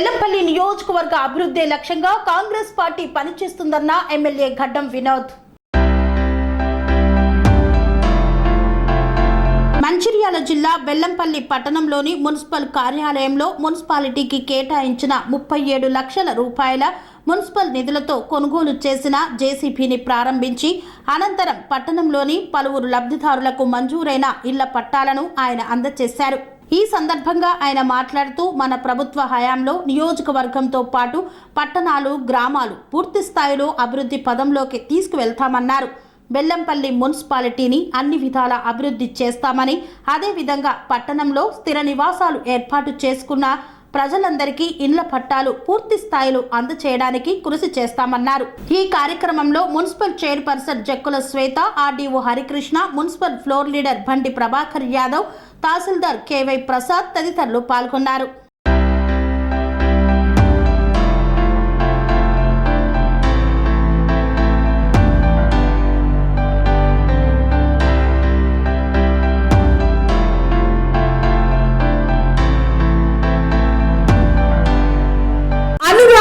బెల్లంపల్లి నియోజకవర్గ అభివృద్ధి లక్ష్యంగా కాంగ్రెస్ పార్టీ పనిచేస్తుందన్న ఎమ్మెల్యే గడ్డం వినోద్. మంచిర్యాల జిల్లా బెల్లంపల్లి పట్టణంలోని మున్సిపల్ కార్యాలయంలో మున్సిపాలిటీకి కేటాయించిన ముప్పై ఏడు లక్షల రూపాయల మున్సిపల్ నిధులతో కొనుగోలు చేసిన జేసీబీని ప్రారంభించి అనంతరం పట్టణంలోని పలువురు లబ్ధిదారులకు మంజూరైన ఇళ్ళ పట్టాలను ఆయన అందజేశారు. ఈ సందర్భంగా ఆయన మాట్లాడుతూ మన ప్రభుత్వ హయాంలో నియోజకవర్గంతో పాటు పట్టణాలు గ్రామాలు పూర్తి స్థాయిలో అభివృద్ధి పదంలోకి తీసుకువెళ్తామన్నారు. బెల్లంపల్లి మున్సిపాలిటీని అన్ని విధాల అభివృద్ధి చేస్తామని అదేవిధంగా పట్టణంలో స్థిర నివాసాలు ఏర్పాటు చేసుకున్న ప్రజలందరికీ ఇండ్ల పట్టాలు పూర్తి స్థాయిలో అందచేయడానికి కృషి చేస్తామన్నారు. ఈ కార్యక్రమంలో municipal chairperson Jakkula Swetha RDO Harikrishna municipal floor leader Bandi Prabhakar Yadav tahsildar KY Prasad తదితరులు పాల్గొన్నారు.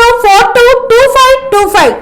zero four two two five two five.